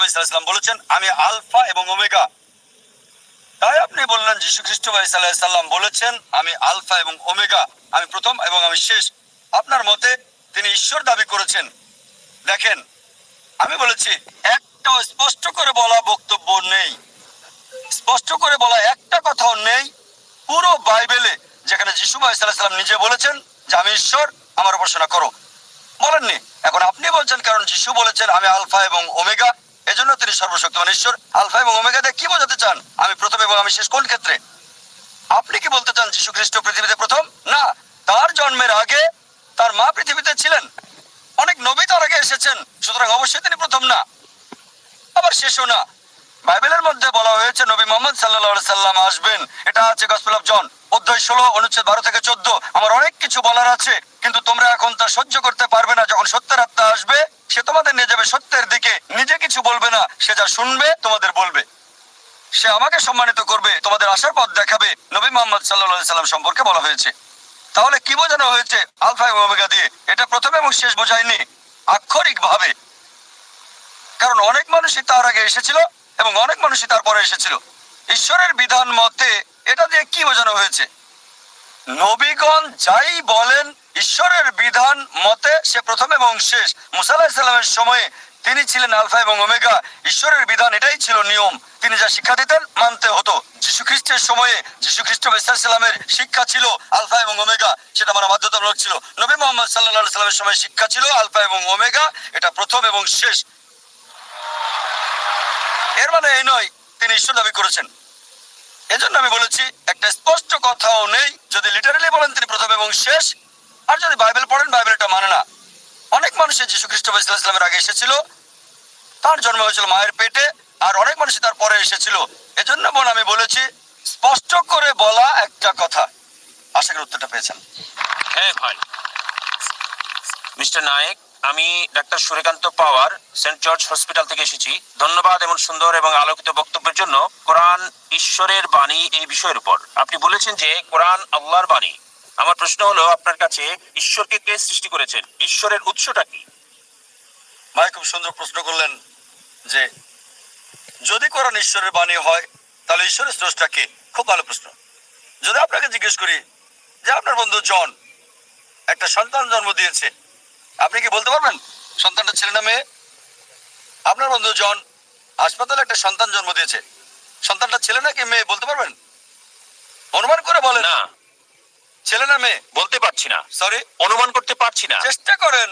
ইসলাম বলেছেন, আমি আলফা এবং ওমেগা। তাই আপনি বললেন যীশু খ্রিস্ট সাল্লাম বলেছেন, আমি আলফা এবং ওমেগা, আমি প্রথম এবং আমি শেষ। আপনার মতে তিনি ঈশ্বর দাবি করেছেন? দেখেন, আমি বলেছি একটা স্পষ্ট করে বলা বক্তব্য নেই। স্পষ্ট করে বলা একটা কথাও নেই, পুরো বাইবেলে, যেখানে যিশু সাল্লাম নিজে বলেছেন যে, আমি ঈশ্বর, আমার উপাসনা করো। বলেননি। এখন আপনি বলছেন, কারণ যিশু বলেছেন, আমি আলফা এবং ওমেগা। এজন্য তিনি সর্বশক্তিমান ঈশ্বর, আলফা এবং ওমেগা দিয়ে কি বোঝাতে চান? আমি প্রথম এবং আমি শেষ কোন ক্ষেত্রে? আপনি কি বলতে চান যিশু খ্রিস্ট পৃথিবীতে প্রথম? না, তার জন্মের আগে তার মা পৃথিবীতে ছিলেন। অনেক নবী তার আগে এসেছেন, সুতরাং অবশ্যই তিনি প্রথম না। আবার শেষও না। বাইবেলের মধ্যে বলা হয়েছে, নবী মোহাম্মদ সাল্লাহ সাল্লাম আসবেন। এটা আছে গসপেল অফ জন অধ্যায় ষোলো, অনুচ্ছেদ বারো থেকে চোদ্দ। আমার অনেক কিছু বলার আছে, কিন্তু তোমরা এখন তা সহ্য করতে পারবে না। যখন সত্যের আত্মা আসবে সে তোমাদের নিয়ে যাবে সত্যের দিকে। নিজে কিছু বলবে না। সে যা শুনবে, তোমাদের বলবে। সে আমাকে সম্মানিত করবে, তোমাদের আসার পথ দেখাবে। নবী মোহাম্মদ সাল্লাহ সাল্লাম সম্পর্কে বলা হয়েছে। তাহলে কি বোঝানো হয়েছে আলফা ওমেগা দিয়ে? এটা প্রথম এবং শেষ বোঝায়নি। আক্ষরিক ভাবে কারণ অনেক মানুষই তার আগে এসেছিল এবং অনেক মানুষই তারপরে এসেছিল। ঈশ্বরের বিধান মতে এটা দিয়ে কি বোঝানো হয়েছে? নবীগণ যাই বলেন ঈশ্বরের বিধান মতে সে প্রথম এবং শেষ। মুসাল্লাহ ইসলামের সময়ে তিনি ছিলেন আলফা এবং ওমেগা। ঈশ্বরের বিধান এটাই ছিল নিয়ম। তিনি যা শিক্ষা দিতেন মানতে হতো। যীশু খ্রিস্টের সময়ে যীশু খ্রিস্ট ইসলামের শিক্ষা ছিল আলফা এবং ওমেগা। সেটা মানে বাধ্যতামূলক ছিল। নবী মোহাম্মদ সাল্লাহ সাল্লামের সময় শিক্ষা ছিল আলফা এবং ওমেগা। এটা প্রথম এবং শেষ। এর মানে এই নয়, তিনি ঈশ্বর দাবি করেছেন। এজন্য আমি বলেছি, একটা স্পষ্ট কথাও নেই। যদি লিটারালি বলেন তিনি প্রথম এবং শেষ আর যদি বাইবেল পড়েন বাইবেল এটা মানে না। অনেক মানুষের যীশু খ্রিস্ট ইসলামের আগে এসেছিল, তার জন্ম হয়েছিল মায়ের পেটে, আর অনেক মানুষ তার পরে এসেছিল। এজন্য বোন আমি বলেছি, স্পষ্ট করে বলা একটা কথা। আশা করি উত্তরটা পেয়েছেন। হ্যাঁ ভাই। মিস্টার নায়েক, আমি doctor Suryakant Pawar, saint George hospital থেকে এসেছি। ধন্যবাদ এমন সুন্দর এবং আলোকিত বক্তব্যের জন্য। কোরআন ঈশ্বরের বাণী এই বিষয়ের উপর। আপনি বলেছেন যে কোরআন আল্লাহর বাণী। আমার প্রশ্ন হলো আপনার কাছে ঈশ্বরকে কে সৃষ্টি করেছেন? ঈশ্বরের উৎসটা কি? ভাই খুব সুন্দর প্রশ্ন করলেন যে যদি কোরআন ঈশ্বরের বাণী হয়, তাহলে ঈশ্বরের স্রষ্টা কে? খুব ভালো প্রশ্ন। যদি আপনাকে জিজ্ঞেস করি যে আপনার বন্ধু জন একটা সন্তান জন্ম দিয়েছে, আপনি কি বলতে পারবেন? সন্তানটা ছেলে না মেয়ে? আপনার বন্ধু জন হাসপাতালে একটা সন্তান জন্ম দিয়েছে। সন্তানটা ছেলে নাকি মেয়ে, বলতে পারবেন অনুমান করে বলেন না ছেলে না মেয়ে বলতে পারছি না। সরি অনুমান করতে পারছি না। চেষ্টা করেন।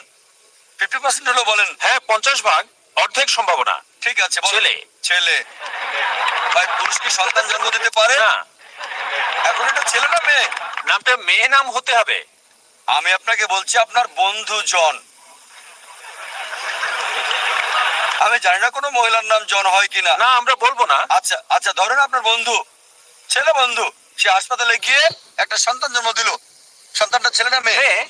ফিফটি পার্সেন্ট হলো বলেন। হ্যাঁ পঞ্চাশ ভাগ অর্ধেক সম্ভাবনা। ঠিক আছে বলেন। ছেলে। ছেলে। ভাই পুরুষ কি সন্তান জন্ম দিতে পারে? না। এখন এটা ছেলে না মেয়ে? নামটা মেয়ে নাম হতে হবে। আমি আপনাকে বলছি আপনার বন্ধু জন। আমি জানি না কোনো মহিলার নাম জন হয় কিনা। না আমরা বলব না। আচ্ছা আচ্ছা ধরেন আপনার বন্ধু। ছেলে বন্ধু সে হাসপাতালে গিয়ে একটা সন্তান জন্ম দিল। সন্তানটা ছেলে না মেয়ে?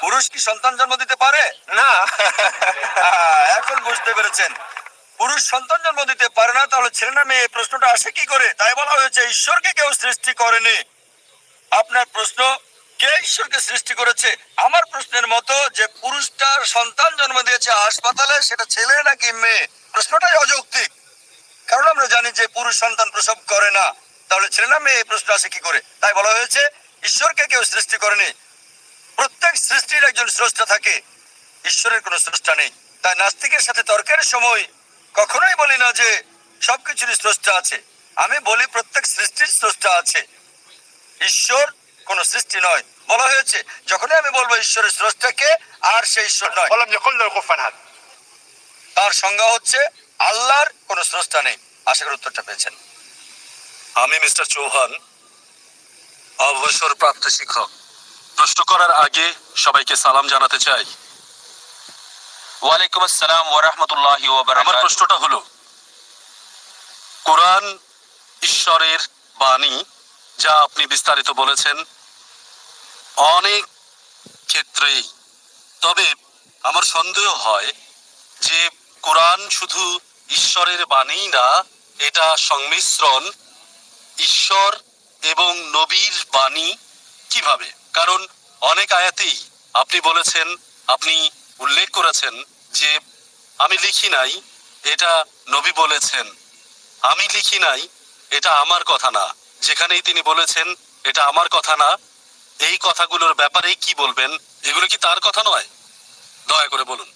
পুরুষ কি সন্তান জন্ম দিতে পারে? না। এখন বুঝতে পেরেছেন। পুরুষ সন্তান জন্ম দিতে পারে না তাহলে ছেলে না মেয়ে প্রশ্নটা আসে কি করে? তাই বলা হয়েছে ঈশ্বরকে কেউ সৃষ্টি করেনি। আপনার প্রশ্ন কে ঈশ্বরকে সৃষ্টি করেছে? আমার প্রশ্নের মতো যে পুরুষটা সন্তান জন্ম দিয়েছে হাসপাতালে সেটা ছেলে নাকি মেয়ে? প্রশ্নটাই অযৌক্তিক। কারণ আমরা জানি যে পুরুষ সন্তান প্রসব করে না। তাহলে ছেলে না মেয়ে এই প্রশ্ন আসে কি করে? তাই বলা হয়েছে ঈশ্বরকে কেউ সৃষ্টি করেনি। প্রত্যেক সৃষ্টির একজন স্রষ্টা থাকে। ঈশ্বরের কোনো স্রষ্টা নেই। তাই নাস্তিকের সাথে তর্কের সময় কখনোই বলি না যে সবকিছুরই স্রষ্টা আছে। আমি বলি প্রত্যেক সৃষ্টির স্রষ্টা আছে। ঈশ্বর কোন সৃষ্টি নয়। বলা হয়েছে যখনই আমি বলব ঈশ্বরের স্রষ্টাকে আর সে ঈশ্বর নয়। বললাম যখন তার সংজ্ঞা হচ্ছে আল্লাহর কোন স্রষ্টা নেই। আশা করি উত্তরটা পেয়েছেন। আমি মিস্টার চৌহান অবসর প্রাপ্ত শিক্ষক। প্রশ্ন করার আগে সবাইকে সালাম জানাতে চাই। ওয়ালাইকুম আসসালাম ওয়া রাহমাতুল্লাহি ওয়া আমার প্রশ্নটা হলো কোরআন ঈশ্বরের বাণী যা আপনি বিস্তারিত বলেছেন অনেক ক্ষেত্রেই। তবে আমার সন্দেহ হয় যে কোরআন শুধু ঈশ্বরের বাণী না এটা সংমিশ্রণ ঈশ্বর এবং নবীর বাণী কীভাবে? কারণ অনেক আয়াতেই আপনি বলেছেন, আপনি উল্লেখ করেছেন যে আমি লিখি নাই, এটা নবী বলেছেন। আমি লিখি নাই, এটা আমার কথা না। যেখানেই তিনি বলেছেন, এটা আমার কথা না। এই কথাগুলোর ব্যাপারেই কি বলবেন? এগুলো কি তার কথা নয়? দয়া করে বলুন।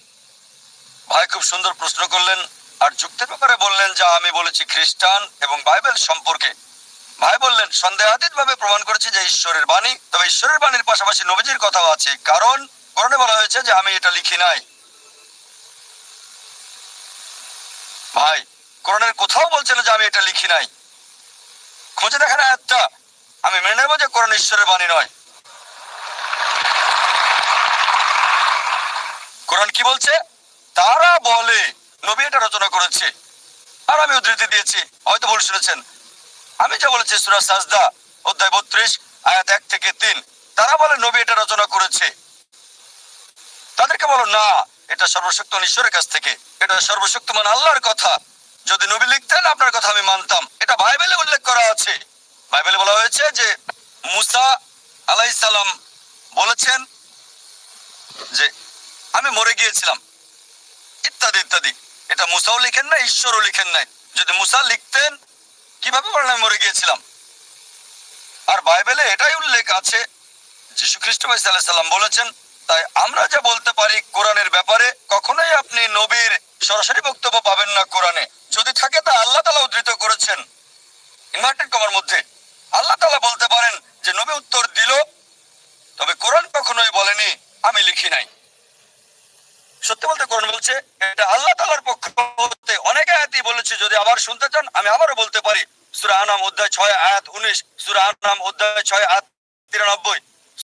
ভাই, খুব সুন্দর প্রশ্ন করলেন। আর যুক্তির ব্যাপারে বললেন যা আমি বলেছি খ্রিস্টান এবং বাইবেল সম্পর্কে। ভাই বললেন সন্দেহাতীত ভাবে প্রমাণ করেছে যে ঈশ্বরের বাণী। তবে ঈশ্বরের বাণীর পাশাপাশি নবীজির কথাও আছে, কারণ কোরআনে বলা হয়েছে যে আমি এটা লিখি নাই। ভাই, কোরআনের কোথাও বলছে না যে আমি এটা লিখি নাই। খুঁজে দেখেন আয়াতটা। আমি মেনে নেব যে কোরআন ঈশ্বরের বাণী নয়। কোরআন কি বলছে? তারা বলে, নবী এটা রচনা করেছে। আর আমি উদ্ধৃতি দিয়েছি। হয়তো ভুল শুনেছেন। আমি যা বলেছি সুরা সাজদা, অধ্যায় বত্রিশ, আয়াত এক থেকে তিন, তারা বলে নবী এটা রচনা করেছে। তাদেরকে বলো, না, এটা সর্বশক্ত ঈশ্বরের কাছ থেকে, এটা সর্বশক্তিমান আল্লাহর কথা। যদি নবী লিখতেন, আপনার কথা আমি মানতাম। এটা বাইবেলে উল্লেখ করা আছে। বাইবেলে বলা হয়েছে যে, মুসা আলাইসালাম বলেছেন যে, আমি মরে গিয়েছিলাম। ইত্যাদি ইত্যাদি। এটা মুসাও লিখেন না ঈশ্বরও লিখেন নাই। যদি মুসা লিখতেন কীভাবে আমি মরে গিয়েছিলাম? আর বাইবেলে এটাই উল্লেখ আছে, যীশু খ্রিস্ট ভাই সাল্লাম বলেছেন, তাই আমরা যা বলতে পারি কোরআনের ব্যাপারে, কখনোই আপনি নবীর সরাসরি বক্তব্য পাবেন না কোরআনে। যদি থাকে তা আল্লাহ তালা উদ্ধৃত করেছেন। ইনভার্টেড কমার মধ্যে। আল্লাহ তালা বলতে পারেন যে, নবী উত্তর দিল, তবে কোরআন কখনোই বলেনি, আমি লিখি নাই। সত্যি বলতে কোরআন বলছে, এটা আল্লাহ তালার পক্ষ হতে অনেক আয়াতই বলেছে, যদি আবার শুনতে চান, আমি আবারও বলতে পারি। সুরাহ নাম অধ্যায় ছয়, আয়াত উনিশ সুরাহ নাম অধ্যায় ছয়, আয়াত তিরানব্বই।